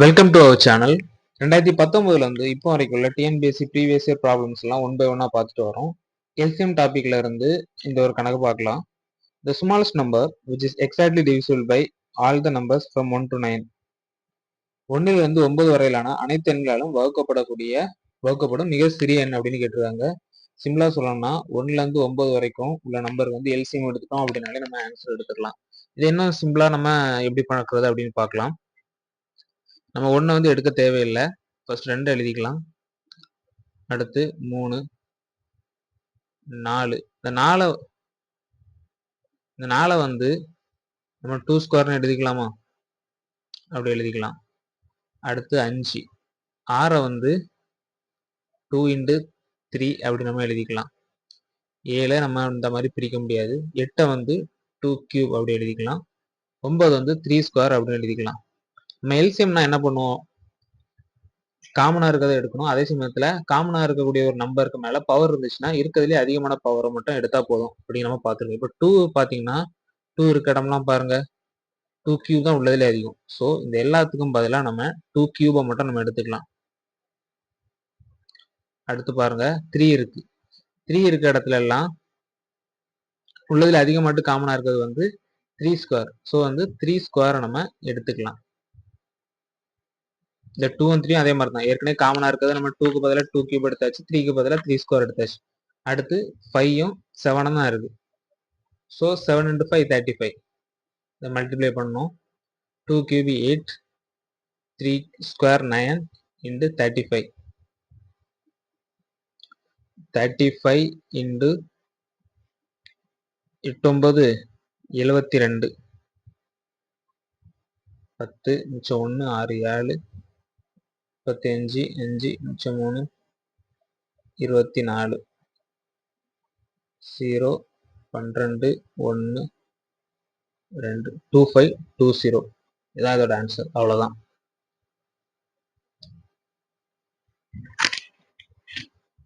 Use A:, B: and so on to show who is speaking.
A: Welcome to our channel ரெண்டாயிரத்தி பத்தொன்பதுல இருந்து இப்போ வரைக்கும் உள்ள டிஎன்பிஎஸ்சி ப்ரீவியஸ் இயர் ப்ராப்ளம்ஸ் எல்லாம் ஒன் பை ஒன்னா பார்த்துட்டு வரோம். எல்சிஎம் டாபிக்ல இருந்து இந்த ஒரு கணக்கு பார்க்கலாம். The smallest number which is exactly divisible by all the numbers from one to nine ஒன்னில் இருந்து ஒன்பது வரையிலான அனைத்து எண்களாலும் வகுக்கப்படக்கூடிய வகுக்கப்படும் மிக சிறிய எண் அப்படின்னு கேட்டிருக்காங்க. சிம்பிளா சொல்லணும்னா ஒன்னுல இருந்து ஒன்பது வரைக்கும் உள்ள நம்பர் வந்து எல்சிஎம் எடுத்துட்டோம் அப்படின்னாலே நம்ம ஆன்சர் எடுத்துக்கலாம். இது என்ன சிம்பிளா நம்ம எப்படி பார்க்கறது அப்படின்னு பார்க்கலாம். நம்ம ஒன்றை வந்து எடுக்க தேவையில்லை. ஃபர்ஸ்ட் ரெண்டு எழுதிக்கலாம். அடுத்து மூணு நாலு. இந்த நாலை இந்த நாலை வந்து நம்ம டூ ஸ்கொயர்னு எழுதிக்கலாமா? அப்படி எழுதிக்கலாம். அடுத்து அஞ்சு. ஆறை வந்து டூ இன்ட்டு த்ரீ அப்படி நம்ம எழுதிக்கலாம். ஏழை நம்ம இந்த மாதிரி பிரிக்க முடியாது. எட்டை வந்து டூ கியூப் அப்படி எழுதிக்கலாம். ஒன்பது வந்து த்ரீ ஸ்கொயர் அப்படின்னு எழுதிக்கலாம். நம்ம எல்சிஎம்னா என்ன பண்ணுவோம்? காமனாக இருக்கிறத எடுக்கணும். அதே சமயத்தில் காமனா இருக்கக்கூடிய ஒரு நம்பருக்கு மேல பவர் இருந்துச்சுன்னா இருக்கிறதுலே அதிகமான பவரை மட்டும் எடுத்தால் போதும் அப்படின்னு நம்ம பார்த்துருக்கோம். இப்போ டூ பார்த்தீங்கன்னா டூ இருக்க இடம்லாம் பாருங்க. டூ கியூப் தான் உள்ளதுல அதிகம். ஸோ இந்த எல்லாத்துக்கும் பதிலாக நம்ம டூ கியூபை மட்டும் நம்ம எடுத்துக்கலாம். அடுத்து பாருங்க த்ரீ இருக்கு. த்ரீ இருக்க இடத்துல எல்லாம் உள்ளதுல அதிகமாட்டு காமனா இருக்கிறது வந்து த்ரீ ஸ்கொயர் ஸோ வந்து த்ரீ ஸ்கொயரை நம்ம எடுத்துக்கலாம். இந்த டூ அண்ட் த்ரீ அதே மாதிரி தான் ஏற்கனவே காமனாக இருக்கிறது நம்ம டூக்கு பதிலாக டூ கியூப் எடுத்தாச்சு த்ரீக்கு பதிலாக த்ரீ ஸ்கோர் எடுத்தாச்சு. அடுத்து ஃபைவும் செவனும் தான் இருக்குது so seven into five thirty five இதை மல்டிப்ளை பண்ணோம். Two cube eight three square nine into thirty five thirty five into எட்டொம்பது எழுபத்தி ரெண்டு. பத்து மிச்சம் ஒன்று ஆறு ஏழு முப்பத்தஞ்சு அஞ்சு அஞ்சு மிச்சம் மூணு இருபத்தி நாலு ஜீரோ பன்னிரெண்டு ஒன்று ரெண்டு டூ ஃபைவ் டூ ஜீரோ இதான் இதோட ஆன்சர் அவ்வளோதான்